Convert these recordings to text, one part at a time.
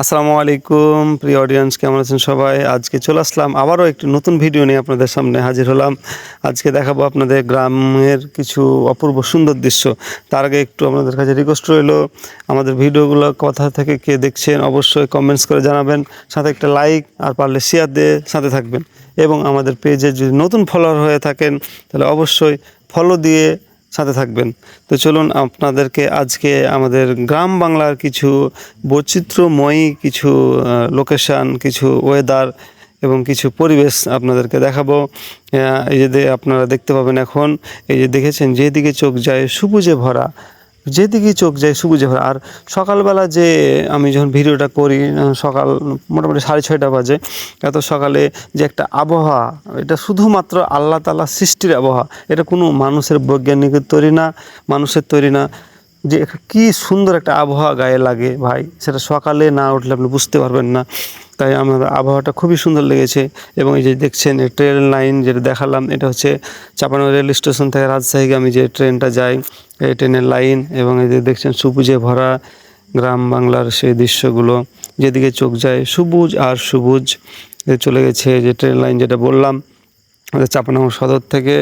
আসসালামু আলাইকুম, প্রিয় অডিয়েন্স কেমন আছেন সবাই? আজকে চলে আসলাম আবারও একটি নতুন ভিডিও নিয়ে আপনাদের সামনে হাজির হলাম। আজকে দেখাবো আপনাদের গ্রামের কিছু অপূর্ব সুন্দর দৃশ্য। তার আগে একটু আপনাদের কাছে রিকোয়েস্ট রইল, আমাদের ভিডিওগুলো কথা থেকে কে দেখছেন অবশ্যই কমেন্টস করে জানাবেন। সাথে একটা লাইক আর পারলে শেয়ার দিয়ে সাথে থাকবেন। এবং আমাদের পেজে যদি নতুন ফলোয়ার হয়ে থাকেন, তাহলে অবশ্যই ফলো দিয়ে সাথে থাকবেন। তো চলুন আপনাদেরকে আজকে আমাদের গ্রাম বাংলার কিছু বৈচিত্র্যময়ী কিছু লোকেশান কিছু ওয়েদার এবং কিছু পরিবেশ আপনাদেরকে দেখাবো। এই যে আপনারা দেখতে পাবেন এখন, এই যে দেখেছেন, যেদিকে চোখ যায় সবুজে ভরা যেদিকে চোখ যায় সবুজে ভরা আর সকালবেলা যে আমি যখন ভিডিওটা করি সকাল মোটামুটি সাড়ে ছয়টা বাজে, এত সকালে যে একটা আবহাওয়া, এটা শুধুমাত্র আল্লাহ তালা সৃষ্টির আবহাওয়া, এটা কোনো মানুষের বৈজ্ঞানিকের তৈরি না, মানুষের তৈরি না। যে কি সুন্দর একটা আবহাওয়া গায়ে লাগে ভাই, সেটা সকালে না উঠলে আপনি বুঝতে পারবেন না। তাই আমার আবহাওয়াটা খুবই সুন্দর লেগেছে এবং এই যে দেখছেন ট্রেন লাইন যেটা দেখালাম, এটা হচ্ছে চাপানো রেল স্টেশন থেকে রাজশাহীগামী যে ট্রেনটা যায় এই ট্রেনের লাইন এবং এই যে দেখছেন সবুজে ভরা গ্রাম বাংলার সেই দৃশ্যগুলো, যেদিকে চোখ যায় সবুজ আর সবুজ। চলে গেছে যে ট্রেন লাইন যেটা বললাম, আমাদের সদর থেকে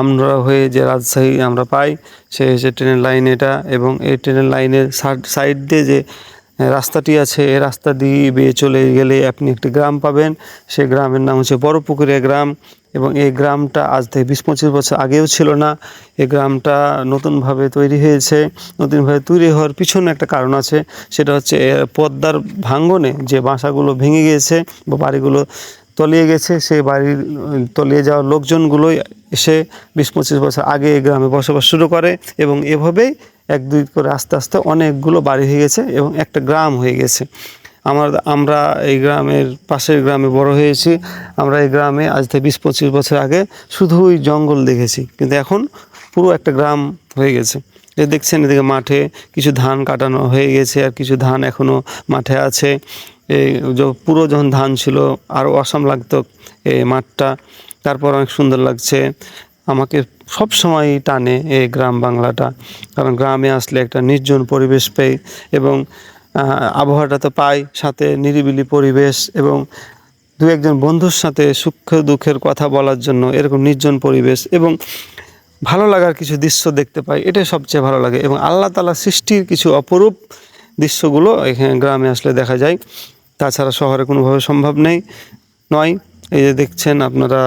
আমরা হয়ে যে রাজশাহী আমরা পাই সে হচ্ছে ট্রেনের লাইন এটা এবং এই ট্রেনের লাইনের সাইড দিয়ে যে রাস্তাটি আছে। এই রাস্তা দিয়ে বেয়ে চলে গেলে আপনি একটি গ্রাম পাবেন। সেই গ্রামের নাম হচ্ছে বড়পুকুরিয়া গ্রাম এবং এই গ্রামটা আজ থেকে বিশ পঁচিশ বছর আগেও ছিল না। এই গ্রামটা নতুনভাবে তৈরি হয়েছে। নতুনভাবে তৈরি হওয়ার পিছনে একটা কারণ আছে। সেটা হচ্ছে পদ্মার ভাঙ্গনে যে বাসাগুলো ভেঙে গিয়েছে বা বাড়িগুলো তলিয়ে গেছে, সেই বাড়ির তলিয়ে যাওয়া লোকজনগুলোই এসে বিশ পঁচিশ বছর আগে এই গ্রামে বসবাস শুরু করে এবং এভাবেই এক দুই করে আস্তে আস্তে অনেকগুলো বাড়ি হয়ে গেছে এবং একটা গ্রাম হয়ে গেছে। আমার, আমরা এই গ্রামের পাশের গ্রামে বড় হয়েছি। আমরা এই গ্রামে আজ থেকে বিশ, পঁচিশ বছর আগে শুধুই জঙ্গল দেখেছি। কিন্তু এখন পুরো একটা গ্রাম হয়ে গেছে। এই দেখছেন এদিকে মাঠে কিছু ধান কাটানো হয়ে গেছে আর কিছু ধান এখনও মাঠে আছে। এই য- পুরো যখন ধান ছিল আরও অসম লাগতো এই মাঠটা। তারপর অনেক সুন্দর লাগছে। আমাকে সব সময় টানে এই গ্রাম বাংলাটা। কারণ গ্রামে আসলে একটা নির্জন পরিবেশ পাই এবং আবহাওয়াটা তো পাই সাথে নিরিবিলি পরিবেশ এবং দু একজন বন্ধুর সাথে সুখ দুঃখের কথা বলার জন্য এরকম নির্জন পরিবেশ এবং ভালো লাগার কিছু দৃশ্য দেখতে পাই, এটাই সবচেয়ে ভালো লাগে এবং আল্লাহ তালা সৃষ্টির কিছু অপরূপ দৃশ্যগুলো এখানে গ্রামে আসলে দেখা যায়। তাছাড়া শহরে কোনোভাবে সম্ভব নেই, নয় এই যে দেখছেন আপনারা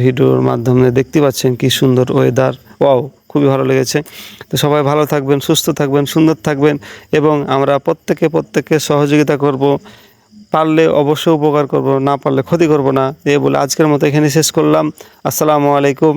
ভিডিওর মাধ্যমে দেখতে পাচ্ছেন কি সুন্দর ওয়েদার ওয়াও খুবই ভালো লেগেছে। তো সবাই ভালো থাকবেন, সুস্থ থাকবেন, সুন্দর থাকবেন এবং আমরা প্রত্যেকে প্রত্যেককে সহযোগিতা করব। পারলে অবশ্যই উপকার করব, না পারলে ক্ষতি করব না। এ বলে আজকের মতো এখানে শেষ করলাম। আসসালামু আলাইকুম।